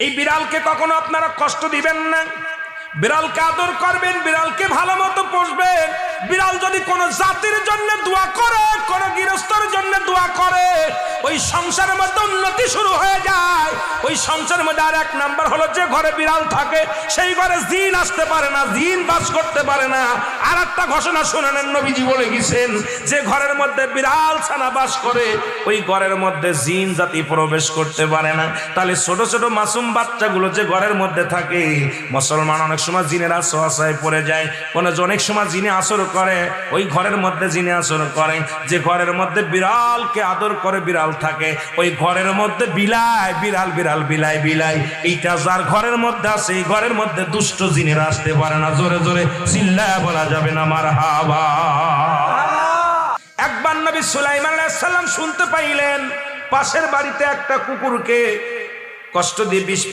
এই বিড়ালকে কখনো আপনারা কষ্ট দিবেন না? বিড়ালকে আদর করবেন, বিড়ালকে ভালো মতো পোষবেন। বিড়াল যদি কোনো জাতির জন্য দোয়া করে, কোনো গৃহস্থর জন্য দোয়া করে, ওই সংসারের মধ্যে উন্নতি শুরু হয়ে ওই সংসারের মধ্যে আর এক নাম্বার হলো যে ঘরে বিড়াল থাকে, সেই ঘরে জিন আসতে পারে না, জিন বাস করতে পারে না। আর একটা ঘোষণা শুনেন নবীজি বলে গেছেন, যে ঘরের মধ্যে বিড়াল ছানা বাস করে, ওই ঘরের মধ্যে জিন জাতি প্রবেশ করতে পারে না। তাহলে ছোট ছোট মাসুম বাচ্চাগুলো যে ঘরের মধ্যে থাকে, মুসলমান অনেক সময় জিনের আশ্রয় পড়ে যায়, কোনো অনেক সময় জিনে আসর করে, ওই ঘরের মধ্যে জিনে আসর করে। যে ঘরের মধ্যে বিড়ালকে আদর করে বিড়াল থাকে, ওই ঘরের মধ্যে বিলাই বিড়াল বিড়াল বিলাই বিলাই, এইটা যার ঘরের মধ্যে আছে ঘরের মধ্যে দুষ্ট জিনের আসতে পারে না। জোরে জোরে চিল্লায় বলা যাবে না মার হাবা। একবার নবী সুলাইমান সালাম শুনতে পাইলেন, পাশের বাড়িতে একটা কুকুরকে কষ্ট দিয়ে বিষ